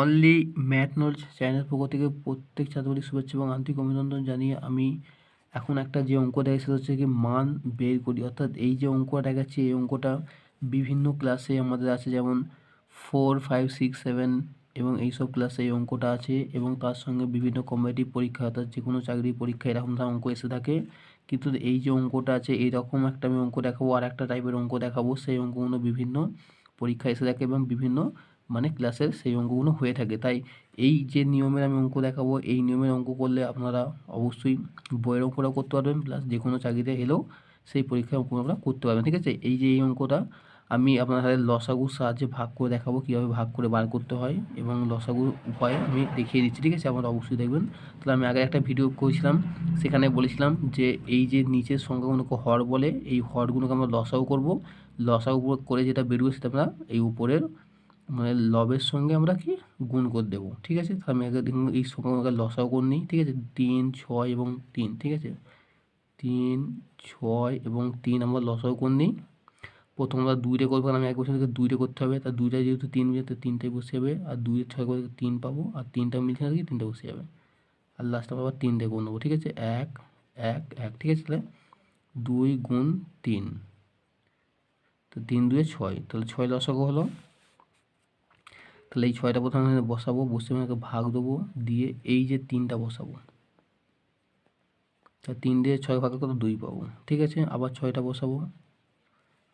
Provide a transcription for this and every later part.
Only math knowledge channel পক্ষ থেকে প্রত্যেক ছাত্রছাত্রীকে শুভেচ্ছা এবং আন্তরিক অভিনন্দন জানিয়ে আমি এখন একটা যে অঙ্ক দেখাচ্ছি সেটা হচ্ছে কি মান বের করি। অর্থাৎ এই যে অঙ্কটা দেখাচ্ছি, এই অঙ্কটা বিভিন্ন ক্লাসে আমাদের আছে, যেমন ফোর ফাইভ সিক্স সেভেন এবং এইসব ক্লাসে এই অঙ্কটা আছে এবং তার সঙ্গে বিভিন্ন কম্পিটিটিভ পরীক্ষা, অর্থাৎ যে কোনো চাকরির পরীক্ষা এরকম ধরনের অঙ্ক এসে থাকে। কিন্তু এই যে অঙ্কটা আছে, এইরকম একটা আমি অঙ্ক দেখাবো আর একটা টাইপের অঙ্ক দেখাবো, সেই অঙ্কগুলো বিভিন্ন পরীক্ষা এসে থাকে এবং বিভিন্ন মানে ক্লাসের সেই অঙ্কগুলো হয়ে থাকে। তাই এই যে নিয়মের আমি অঙ্ক দেখাবো, এই নিয়মের অঙ্ক করলে আপনারা অবশ্যই বইয়ের অঙ্কটাও করতে পারবেন প্লাস যে কোনো চাকরিতে এলেও সেই পরীক্ষার অঙ্ক আপনারা করতে পারবেন, ঠিক আছে? এই যে এই অঙ্কটা আমি আপনার হাতে লসাগুর সাহায্যে ভাগ করে দেখাবো, কীভাবে ভাগ করে বার করতে হয় এবং লসাগুর উপায় আমি দেখিয়ে দিচ্ছি, ঠিক আছে? আপনারা অবশ্যই দেখবেন। তাহলে আমি আগে একটা ভিডিও করেছিলাম, সেখানে বলেছিলাম যে এই যে নিচের সংখ্যাগুলোকে হর বলে, এই হরগুলোকে আমরা লসাগু করব। লসাগু করে যেটা বেরোবে সেটা আমরা এই উপরের মানে লবের সঙ্গে আমরা কি? গুণ করে দেবো, ঠিক আছে? আমি আগে এই সংখ্যাগুলোকে লসাগু করে নিই, ঠিক আছে? তিন, ছয় এবং তিন, ঠিক আছে? তিন, ছয় এবং তিন আমরা লসাগু করে নিই। প্রথম আমরা দুইটা করব আমি এক বছর থেকে দুইটা করতে হবে। তার দুইটা যেহেতু তিন মিলছে তিনটাই বসে যাবে। আর দুই ছয় করে তিন পাবো। আর তিনটা মিলছে না তিনটা বসে যাবে। আর লাস্টে আমরা আবার তিনটে গুণ নেব, ঠিক আছে? এক এক এক, ঠিক আছে? তাহলে দুই গুণ তিন। তো তিন দুয়ে ছয়। তাহলে ছয় লসাগু হলো তাহলে এই ছয়টা প্রথমে বসাবো, বসে আমাকে ভাগ দেবো, দিয়ে এই যে তিনটা বসাবো। তা তিন দিয়ে ছয় ভাগ কত? দুই পাবো। ঠিক আছে? আবার ছয়টা বসাবো,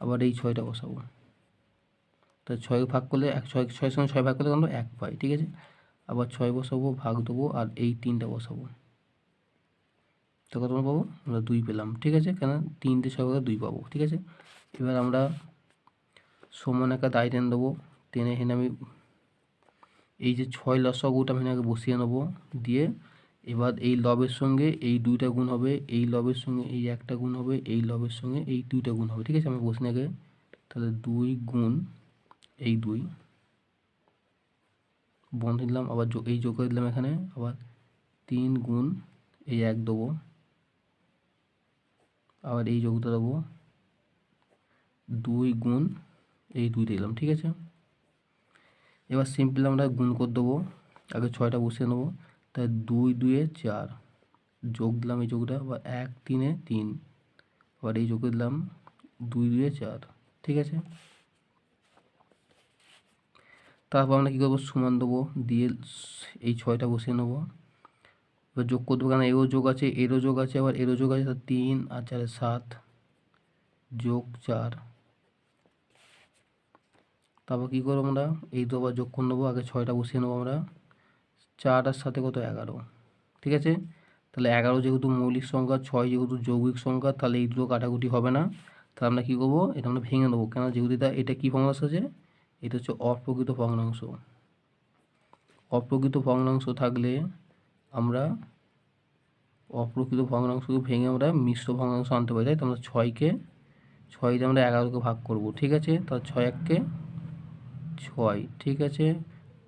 আবার এই ছয়টা বসাবো। তা ছয় ভাগ করলে এক, ছয়, ছয়ের সঙ্গে ছয় ভাগ করলে আমরা এক পাই, ঠিক আছে? আবার ছয় বসাবো, ভাগ দেবো, আর এই তিনটা বসাবো। তো কত পাবো? আমরা দুই পেলাম, ঠিক আছে? কেন? তিনটে ছয় ভাগে দুই পাবো, ঠিক আছে? এবার আমরা সমান একটা দায় টেনে দেবো। টেনে এখানে আমি এই যে ছয় লসগুটা আমি আগে বসিয়ে নেব দিয়ে এবার এই লবের সঙ্গে এই দুইটা গুণ হবে, এই লবের সঙ্গে এই একটা গুণ হবে, এই লবের সঙ্গে এই দুইটা গুণ হবে, ঠিক আছে? আমি বসে আগে। তাহলে দুই গুণ এই দুই। বন্ধ দিলাম, আবার এই যোগ করে দিলাম এখানে, আবার তিন গুণ এই এক দেবো। আবার এই যোগটা দেবো। দুই গুণ এই দুইটা দিলাম, ঠিক আছে? এবার সিম্পল আমরা গুণ করে দেবো। আগে ছয়টা বসিয়ে নেব। তাই দুই, দুয়ে চার। যোগ দিলাম এই যোগটা আবার এক, তিনে তিন। আবার এই যোগ দিলাম দুই, দুয়ে চার। ঠিক আছে? তারপর আমরা কী করব? সমান দেবো। দিয়ে এই ছয়টা বসিয়ে নেব। এবার যোগ করতে দেবো কেন এরও যোগ আছে, এরও যোগ আছে, আবার এরও যোগ আছে তিন আর চারে সাত যোগ চার। তারপর কী করব আমরা? এই তো আবার যোগ করে নেব, আগে ছয়টা বসিয়ে নেব আমরা। চারটার সাথে কত? এগারো। ঠিক আছে? তাহলে এগারো যেহেতু মৌলিক সংখ্যা, ছয় যেহেতু যৌগিক সংখ্যা, তাহলে এই দুটো কাটাকুটি হবে না। তাহলে আমরা কী করব? এটা আমরা ভেঙে নেব। কেন যেহেতু এটা এটা কী ভগ্নাংশ আছে? এটা হচ্ছে অপ্রকৃত ভগ্নাংশ অপ্রকৃত ভগ্নাংশ থাকলে আমরা অপ্রকৃত ভগ্নাংশকে ভেঙে আমরা মিশ্র ভগ্নাংশ আনতে পারি। তাই তো আমরা ছয়কে ছয় দিয়ে আমরা এগারোকে ভাগ করব। ঠিক আছে? তাহলে ছয় এককে ছয়, ঠিক আছে?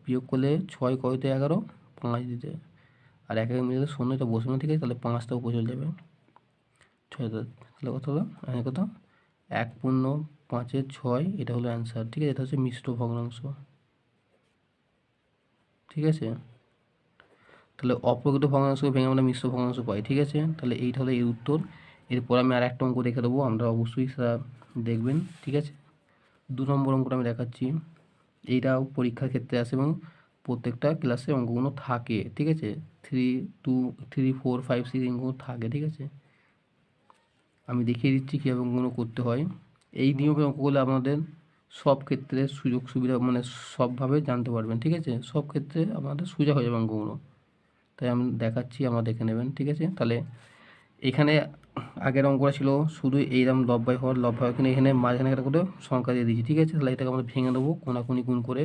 বিয়োগ করলে ছয় কয়তে এগারো, পাঁচ দিতে। আর এক এক মিলে শূন্যটা বসবে না ঠিক আছে তাহলে পাঁচটা উপর চলে যাবে। ছয় তাহলে কত হলো? কত? এক পূর্ণ পাঁচের ছয়, এটা হলো অ্যান্সার ঠিক আছে? এটা হচ্ছে মিশ্র ভগ্নাংশ। ঠিক আছে? তাহলে অপ্রকৃত ভগ্নাংশকে ভেঙে আমরা মিশ্র ভগ্নাংশ পাই, ঠিক আছে? তাহলে এইটা হলো এর উত্তর। এরপর আমি আর একটা অঙ্ক দেখে দেবো, আমরা অবশ্যই সেটা দেখবেন, ঠিক আছে? দু নম্বর অঙ্কটা আমি দেখাচ্ছি। এইটাও পরীক্ষার ক্ষেত্রে আসে এবং প্রত্যেকটা ক্লাসে অঙ্কগুলো থাকে, ঠিক আছে? Three two three four five six অঙ্কগুলো থাকে, ঠিক আছে? আমি দেখিয়ে দিচ্ছি কীভাবে অঙ্কগুলো করতে হয়। এই নিয়মের অঙ্কগুলো আপনাদের সব ক্ষেত্রে সুযোগ সুবিধা মানে সবভাবে জানতে পারবেন, ঠিক আছে? সব ক্ষেত্রে আপনাদের সুবিধা হয়ে যাবে অঙ্কগুলো। তাই আমি দেখাচ্ছি আমরা দেখে নেবেন, ঠিক আছে? তাহলে এখানে আগের অঙ্কটা ছিল শুধু এইরকম লব্বাই হওয়ার লব্বাই কিন্তু এখানে মাঝখানে একটা করে সংখ্যা দিয়ে দিয়েছি, ঠিক আছে? তাহলে এটাকে আমরা ভেঙে দেবো কোনাকুনি গুণ করে।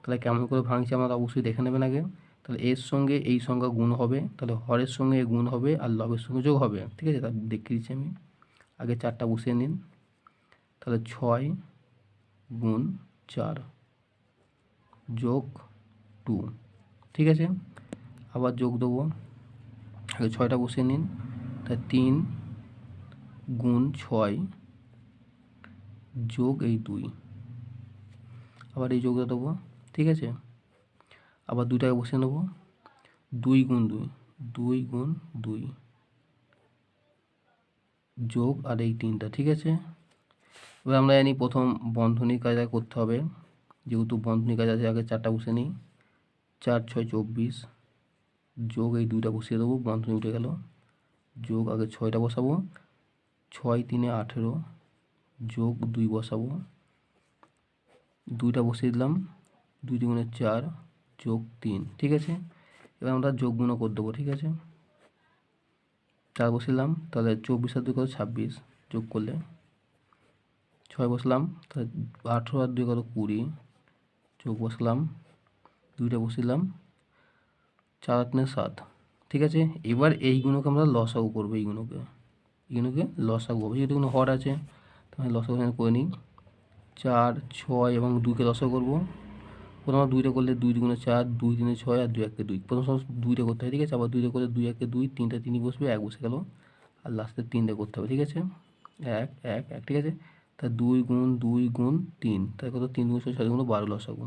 তাহলে কেমন করে ভাঙছি আমরা অবশ্যই দেখে নেবেন আগে। তাহলে এর সঙ্গে এই সংখ্যা গুণ হবে, তাহলে হরের সঙ্গে গুণ হবে আর লবের সঙ্গে যোগ হবে, ঠিক আছে? তা দেখিয়ে দিচ্ছি আমি। আগে চারটা বসিয়ে নিন। তাহলে ছয় গুণ চার যোগ টু, ঠিক আছে? আবার যোগ দেবো। আগে ছয়টা বসিয়ে নিন। তা তিন গুণ ছয় যোগ এই দুই। আবার এই যোগটা দেবো, ঠিক আছে? আবার দুইটাকে বসিয়ে নেব। দুই গুণ দুই দুই গুণ দুই যোগ আর এই তিনটা, ঠিক আছে? এবার আমরা জানি প্রথম বন্ধনীর কাজ আগে করতে হবে। যেহেতু বন্ধনীর কাজ আছে, আগে চারটা বসে নিই। চার, ছয়, চব্বিশ যোগ এই দুইটা বসিয়ে দেবো, বন্ধনী উঠে গেল। যোগ আগে ছয়টা বসাবো। ছয় তিনে আঠেরো, যোগ দুই বসাবো। দুইটা বসিয়ে দিলাম, দুই দুগুণে চার, যোগ তিন, ঠিক আছে? এবার আমরা যোগ গুণও করে দেবো, ঠিক আছে? চার বসিলাম, তাহলে চব্বিশ আর দুই কত? ছাব্বিশ, যোগ করলে। ছয় বসলাম, তাহলে আঠেরো আর দুই কত? কুড়ি, যোগ বসলাম, দুইটা বসিলাম, চার তিনে সাত, ঠিক আছে? এবার এইগুলোকে আমরা লসাগু করব এইগুলোকে এইগুলোকে লসাগু হবে। যেহেতু কোনো হর আছে, তাহলে লসাগু করে নিই। চার, ছয় এবং দুইকে লসাগু করব। প্রথমে দুইটা করলে দুই দুগুণে চার, দুই তিনে ছয় আর দুই একে দুই। প্রথম সময় দুইটা করতে হবে, ঠিক আছে? আবার দুইটা করলে দুই একে দুই, তিনটা তিনই বসবে, এক বসে গেল। আর লাস্টে তিনটে করতে হবে, ঠিক আছে? এক এক এক, ঠিক আছে? তা দুই গুণ দুই গুণ তিন। তাহলে কত? তিন গুণ ছয় গুণ বারো লসাগু।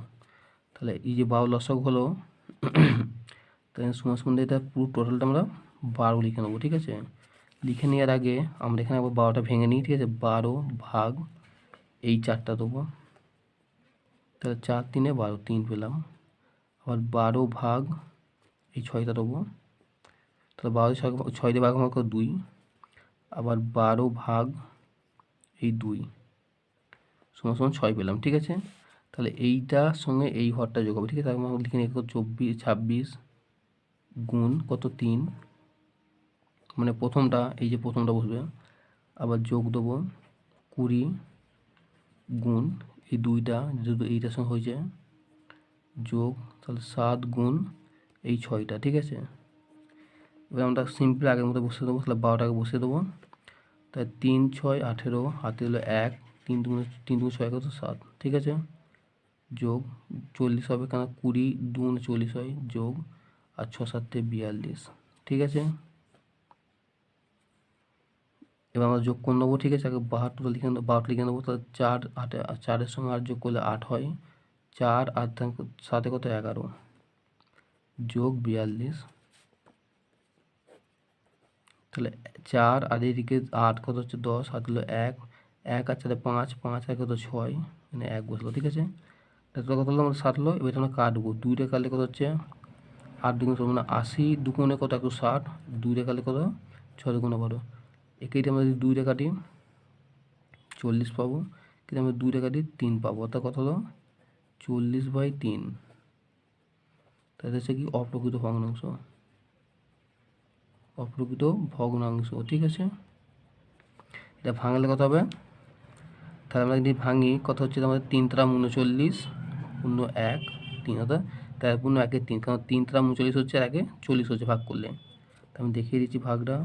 তাহলে এই যে বারো লসাগু হলো, তাহলে সমান সমান এটা পুরো টোটালটা আমরা বারো লিখে নেব, ঠিক আছে? লিখে নেওয়ার আগে আমরা এখানে আবার বারোটা ভেঙে নিই, ঠিক আছে? বারো ভাগ এই চারটা দেবো। তাহলে চার তিনে বারো, তিন পেলাম। আবার বারো ভাগ এই ছয়টা দেবো। তাহলে বারো ছয় ছয় ভাগ আমাকে দুই। আবার বারো ভাগ এই দুই। সমান সমান ছয় পেলাম, ঠিক আছে? তাহলে এইটার সঙ্গে এই ঘরটা যোগ হবে, ঠিক আছে? তারপর লিখে নিই চব্বিশ, ছাব্বিশ, গুণ কত? তিন। মানে প্রথমটা, এই যে প্রথমটা বসবে, আবার যোগ দেবো কুড়ি গুণ, এই দুইটা যদি এইটার সঙ্গে হয়ে যায়, যোগ তাহলে সাত গুণ এই ছয়টা, ঠিক আছে? এবার আমরা সিম্পল আগের মতো বসিয়ে দেবো, তাহলে বারোটাকে বসিয়ে দেবো। তাই তিন, ছয়, আঠেরো, হাতে হলো এক, তিন দু তিন দু ছয় কত? সাত, ঠিক আছে? যোগ চল্লিশ হবে কেন? কুড়ি দু চল্লিশ হয়, যোগ, আর ছ সাতে বিয়াল্লিশ, ঠিক আছে? এবার আমরা যোগ করে নেব, ঠিক আছে? আগে বাহাত্তর লিখে নেব বারোটা লিখে নেব, তাহলে চার আটে, চারের সঙ্গে আট যোগ করলে আট হয়। চার আট সাথে কত? এগারো। যোগ বিয়াল্লিশ। তাহলে চার আর এদিকে আট কত হচ্ছে? দশ। হাত হলো এক। এক আর চারে পাঁচ পাঁচ আর কত? ছয়। মানে এক বসল, ঠিক আছে? তাহলে কত হলো? আমরা সাত হলো। এবার আমরা কাটবো। দুইটা কাটলে কত হচ্ছে? আট দুগুণ মানে আশি। দুগুণে কত? একশো ষাট। দুইটা কাটলে কত? ছয় দুগুণে বারো। একেইটা আমরা যদি দুইটা কাটি চল্লিশ পাবো। কিন্তু আমরা দুইটা কাটি তিন পাবো। অর্থাৎ কত হলো? চল্লিশ বাই তিন। তাহলে হচ্ছে কি অপ্রকৃত ভগ্নাংশ। অপ্রকৃত ভগ্নাংশ, ঠিক আছে? এটা ভাঙলে কত হবে? তাহলে আমরা যদি ভাঙি, কত হচ্ছে? আমাদের তিন তারা উনচল্লিশ শূন্য এক, তিন, অর্থাৎ তার পূর্ণ একে তিন। কারণ তিন তারা উনচল্লিশ হচ্ছে আর একে চল্লিশ হচ্ছে ভাগ করলে। তা আমি দেখিয়ে দিচ্ছি ভাগটা।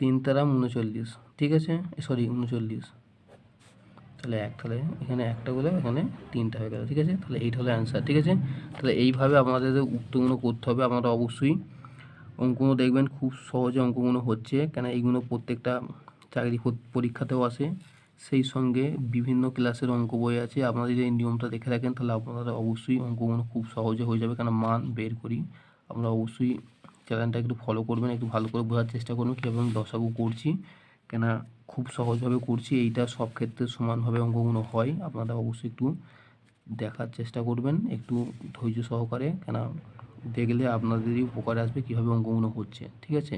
তিন তারা উনচল্লিশ, ঠিক আছে? সরি উনচল্লিশ। তাহলে এক, তাহলে এখানে একটা বলে এখানে তিনটা হয়ে গেল, ঠিক আছে? তাহলে এইটা হলো অ্যান্সার ঠিক আছে? তাহলে এইভাবে আমাদের উত্তরগুলো করতে হবে আপনারা অবশ্যই অঙ্কগুলো দেখবেন, খুব সহজে অঙ্কগুলো হচ্ছে। কেন এইগুলো প্রত্যেকটা চাকরি পরীক্ষাতেও আসে। সেই সঙ্গে বিভিন্ন ক্লাসের অঙ্ক বই আছে। আপনারা যদি এই নিয়মটা দেখে রাখেন তাহলে আপনারা অবশ্যই অঙ্কগুলো খুব সহজে হয়ে যাবে। কেন মান বের করি। আমরা অবশ্যই চ্যানেলটা একটু ফলো করবেন, একটু ভালো করে বোঝার চেষ্টা করবেন কীভাবে আমি দশাগু করছি। কেন খুব সহজভাবে করছি, এইটা সব ক্ষেত্রে সমানভাবে অঙ্কগুলো হয়, আপনারা অবশ্যই একটু দেখার চেষ্টা করবেন, একটু ধৈর্য সহকারে কেন দেখলে আপনাদেরই উপকারে আসবে, কীভাবে অঙ্কগুলো হচ্ছে, ঠিক আছে?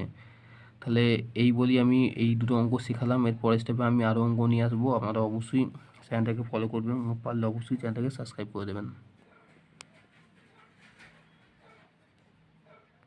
তাহলে এই বলি আমি, এই দুটো অঙ্ক শেখালাম, এর পরের স্টেপে আমি আরও অঙ্ক নিয়ে আসব, আপনারা অবশ্যই চ্যানেলটাকে ফলো করবেন পারলে অবশ্যই চ্যানেলটাকে সাবস্ক্রাইব করে দেবেন।